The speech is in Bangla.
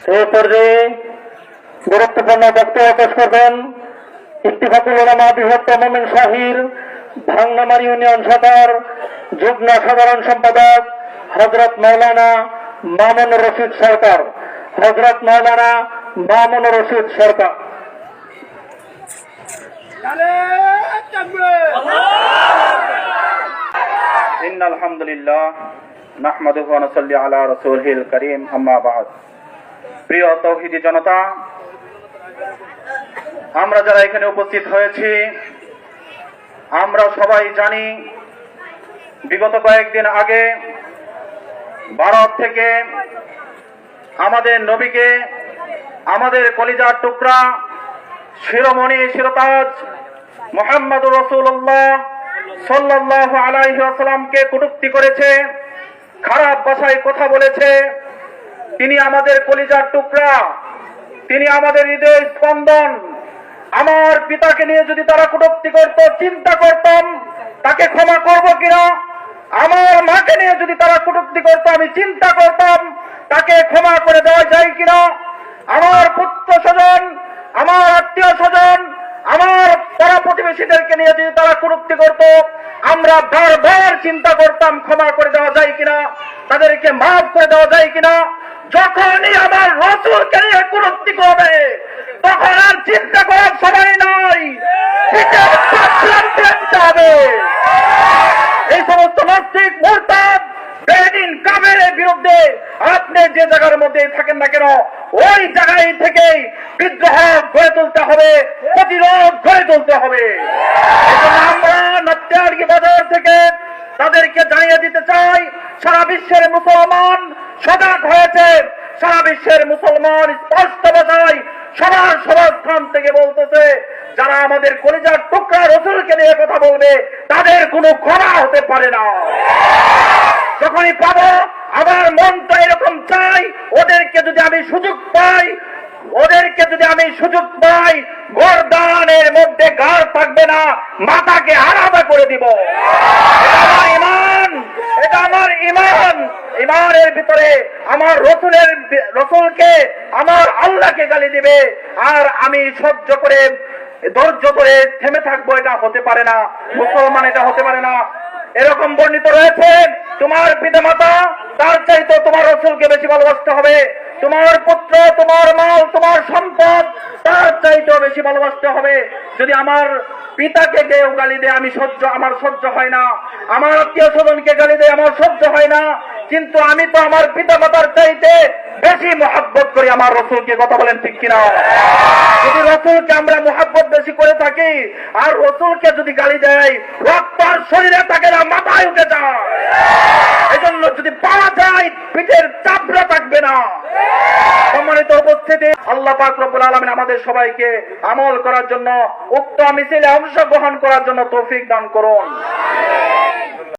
এই পর্যায়ে গুরুত্বপূর্ণ বক্তব্য পেশ করবেন ইত্তিফাকুল ওলামা বৃহত্তম মোমেন শাহির ভাঙ্গামারি ইউনিয়ন শাখার যুগ্ম সাধারণ সম্পাদক হজরত মৌলানা মামুন রশিদ সরকার হজরত মৌলানা মামুন রশিদ সরকার إن الحمد لله نحمده ونصلي على رسوله الكريم أما بعد প্রিয় তৌহিদি জনতা, আমরা যারা এখানে উপস্থিত হয়েছি, আমরা সবাই জানি বিগত কয়েকদিন আগে ভারত থেকে আমাদের নবীকে, আমাদের কলিজার টুকরা, শিরোমণি, শিরতাজ মোহাম্মদ রসুল্লাহ সাল্লাহ আলাইসালামকে কটুক্তি করেছে, খারাপ ভাষায় কথা বলেছে তিনি আমাদের কলিজার টুকরা। তিনি আমাদের হৃদয় স্পন্দন। আমার পিতাকে নিয়ে যদি তারা কটুক্তি করত, চিন্তা করতাম তাকে ক্ষমা করব কিনা? আমার মাকে নিয়ে যদি তারা কটুক্তি করতো, আমি চিন্তা করতাম, তাকে ক্ষমা করে দেওয়া যায় কিনা? আমার পুত্র স্বজন, আমার আত্মীয় স্বজন, আমার পাড়া প্রতিবেশীদেরকে নিয়ে যদি তারা কুরুক্তি করত, আমরা বারবার চিন্তা করতাম, ক্ষমা করে দেওয়া যায় কিনা? তাদেরকে মাফ করে দেওয়া যায় কিনা? যখনই আমার রসুলকে নিয়ে কুরুক্তি করবে, তখন আর চিন্তা করার সময় নাই। এই সমস্ত নাস্তিক মোরতাদ বেদিন কাবেরের বিরুদ্ধে আপনি যে জায়গার মধ্যে থাকেন না কেন, ওই জায়গায় থেকেই বিদ্রোহ গড়ে তুলতে হবে, প্রতিরোধ গড়ে তুলতে হবে। আমরা থেকে তাদেরকে জানিয়ে দিতে চাই, সারা বিশ্বের মুসলমান সজাগ হয়েছে। সারা বিশ্বের মুসলমান স্পষ্ট ভাষায় সবার স্থান থেকে বলতেছে, যারা আমাদের কলিজার টুকরা রসুলকে নিয়ে কথা বলবে, তাদের কোনো ক্ষমা হতে পারে না। যখনই পাবো, আমার মনটা এরকম চাই, ওদেরকে যদি আমি সুযোগ পাই, ওদেরকে যদি আমি সুযোগ পাই, গরদানের মধ্যে গার থাকবে না, মাথাকে আলাদা করে দিব। ইমান এটা আমার ইমান ইমানের ভিতরে আমার রসুলের রসুলকে আমার আল্লাহকে গালি দিবে। আর আমি সহ্য করে, ধৈর্য ধরে থেমে থাকব, এটা হতে পারে না। মুসলমান এটা হতে পারে না। এরকম বর্ণিত রয়েছে, তোমার পিতামাতা, তার চাইতে তোমার রসুলকে বেশি ভালোবাসতে হবে। তোমার পুত্র, তোমার মাল, তোমার চাইতেও বেশি ভালোবাসতে হবে। যদি আমার পিতাকে কেউ গালি দেয়, আমি সহ্য, আমার সহ্য হয় না। আমার আত্মীয় স্বজনকে গালি দেয়, আমার সহ্য হয় না। কিন্তু আমি তো আমার পিতা মাতার চাইতে বেশি মহাব্বত করি আমার রসুলকে কথা বলেন, ঠিক কিনা? যদি রসুলকে আমরা মহাব্বত বেশি করে থাকি, আর রসুলকে যদি গালি দেয় রক্ত আর শরীরে থাকে না, মাথায় উঠে যায়। এজন্য যদি পাওয়া যায়, পিঠের চাপড়া থাকবে না। সম্মানিত উপস্থিতি, আল্লাহ পাক রব্বুল আলামিন আমাদের সবাইকে আমল করার জন্য উক্ত মিছিলে অংশগ্রহণ করার জন্য তৌফিক দান করুন।